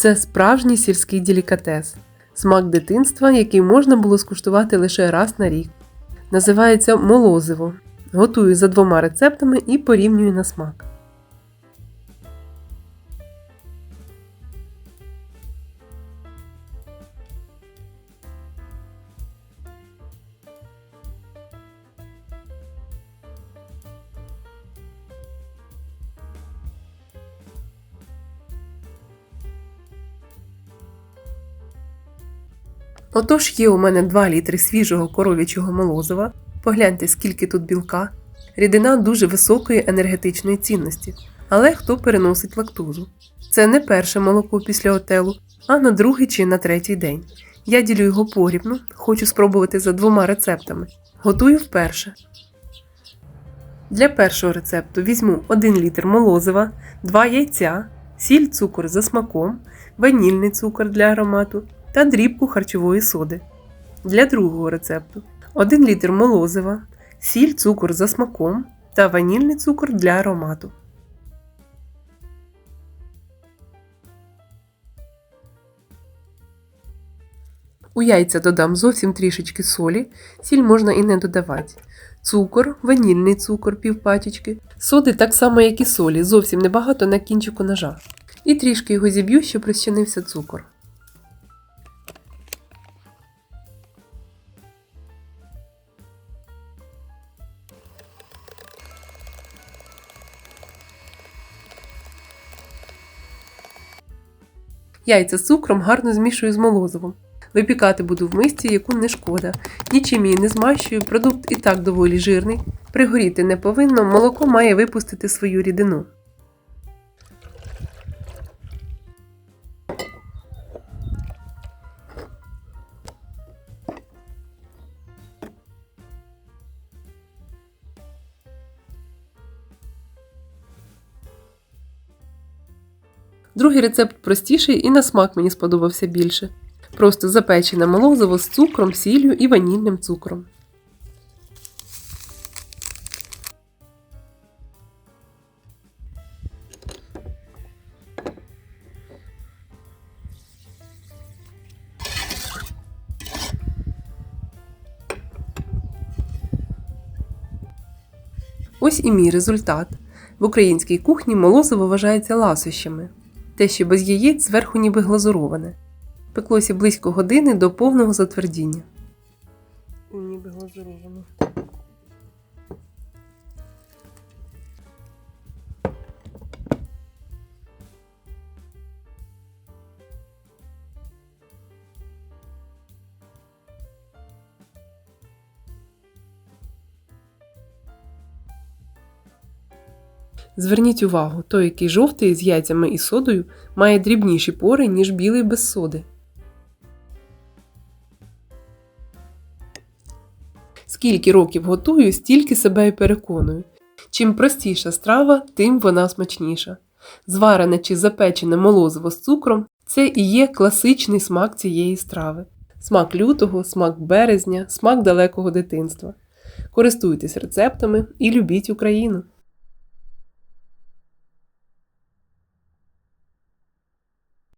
Це справжній сільський делікатес, смак дитинства, який можна було скуштувати лише раз на рік. Називається молозиво. Готую за двома рецептами і порівнюю на смак. Отож є у мене 2 літри свіжого коров'ячого молозива. Погляньте, скільки тут білка. Рідина дуже високої енергетичної цінності. Але хто переносить лактозу? Це не перше молоко після отелу, а на другий чи на третій день. Я ділю його порівну, хочу спробувати за двома рецептами. Готую вперше. Для першого рецепту візьму 1 літр молозива, 2 яйця, сіль, цукор за смаком, ванільний цукор для аромату та дрібку харчової соди. Для другого рецепту 1 літр молозива, сіль, цукор за смаком та ванільний цукор для аромату. У яйця додам зовсім трішечки солі, сіль можна і не додавати. Цукор, ванільний цукор пів пачечки, соди так само, як і солі, зовсім небагато на кінчику ножа. І трішки його зіб'ю, щоб розчинився цукор. Яйця з цукром гарно змішую з молозивом. Випікати буду в мисці, яку не шкода. Нічим її не змащую, продукт і так доволі жирний. Пригоріти не повинно, молоко має випустити свою рідину. Другий рецепт простіший і на смак мені сподобався більше. Просто запечене молозиво з цукром, сіллю і ванільним цукром. Ось і мій результат. В українській кухні молозиво вважається ласощами. Те, що без яєць зверху ніби глазуроване. Пеклося близько години до повного затвердіння. Ніби глазуровано. Зверніть увагу, той, який жовтий з яйцями і содою, має дрібніші пори, ніж білий без соди. Скільки років готую, стільки себе і переконую. Чим простіша страва, тим вона смачніша. Зварене чи запечене молозиво з цукром це і є класичний смак цієї страви. Смак лютого, смак березня, смак далекого дитинства. Користуйтесь рецептами і любіть Україну!